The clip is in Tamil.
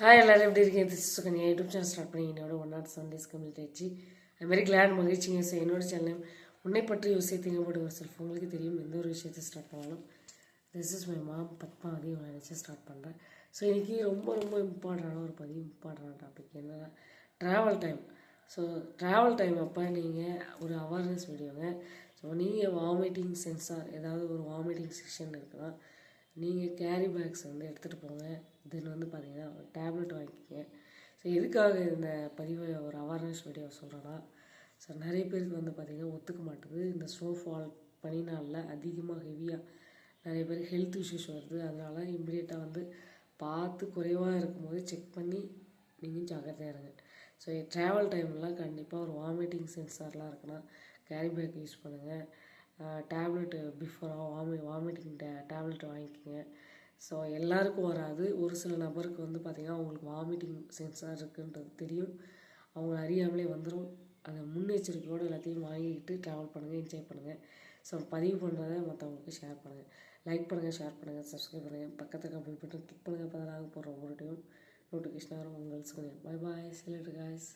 ஹாய் எல்லாரும் எப்படி இருக்கீங்க? This Sukanya. YouTube channel start பண்ணி என்னோட one nought seven days complete ஆயிடுச்சு. அது மாதிரி கிளாட் மகிழ்ச்சிங்க. ஸோ என்னோட சேனல் உன்னை பற்றி யோசித்து போட்டு ஒரு செல்ஃப் உங்களுக்கு தெரியும் எந்த ஒரு விஷயத்தை ஸ்டார்ட் பண்ணாலும். This is my mom Padmavathi உங்களை நினச்சி ஸ்டார்ட் பண்ணுறேன் ஸோ இன்றைக்கி ரொம்ப ரொம்ப இம்பார்ட்டண்டான ஒரு பதிவு இம்பார்ட்டண்டான டாபிக் என்னென்னா travel time so travel time அப்போ நீங்கள் ஒரு அவேர்னஸ் வீடியோங்க ஸோ நீங்கள் வாமிட்டிங் சென்சார் ஏதாவது ஒரு வாமிட்டிங் செக்ஷன் இருக்குன்னா நீங்கள் கேரி பேக்ஸ் வந்து எடுத்துகிட்டு போங்க. தென் வந்து பார்த்தீங்கன்னா ஒரு டேப்லெட் வாங்கிக்கோங்க. ஸோ எதுக்காக இந்த பதிவை ஒரு அவேர்னஸ் வீடியோ சொல்கிறேன்னா ஸோ நிறைய பேருக்கு வந்து பார்த்திங்கன்னா ஒத்துக்க மாட்டுது. இந்த ஸ்னோஃபால் பனி நாளில் அதிகமாக ஹெவியாக நிறைய பேர் ஹெல்த் இஷ்யூஸ் வருது. அதனால இம்மிடியட்டாக வந்து பார்த்து குறைவாக இருக்கும்போது செக் பண்ணி நீங்கள் ஜாக்கிரதையாக இருங்க. ஸோ ட்ராவல் டைம்லாம் கண்டிப்பாக ஒரு வாமிட்டிங் சென்சார்லாம் இருக்குன்னா கேரி பேக் யூஸ் பண்ணுங்கள் டேப்லெட்டு பிஃபோராக வாமி வாமிட்டிங் டே டேப்லெட் வாங்கிக்கோங்க. ஸோ எல்லாருக்கும் வராது. ஒரு சில நபருக்கு வந்து பார்த்திங்கன்னா அவங்களுக்கு வாமிட்டிங் சென்சார் இருக்குன்றது தெரியும். அவங்க அறியாமலே வந்துடும் அந்த முன்னெச்சரிக்கையோடு எல்லாத்தையும் வாங்கிக்கிட்டு ட்ராவல் பண்ணுங்கள் என்ஜாய் பண்ணுங்கள் ஸோ பதிவு பண்ணுறதை மற்றவங்களுக்கு ஷேர் பண்ணுங்கள் லைக் பண்ணுங்கள் ஷேர் பண்ணுங்கள் சப்ஸ்கிரைப் பண்ணுங்கள் பக்கத்தில் கம்ப்ளீட் பண்ணிட்டு கிளிக் பண்ணுங்கள் பதிலாக போகிற நாங்கள் போடுற ஒவ்வொரு டைம் நோட்டிஃபிகேஷன் உங்கள் சொல்லுங்கள் பை பாய் சிலிட்டு காய்ஸ்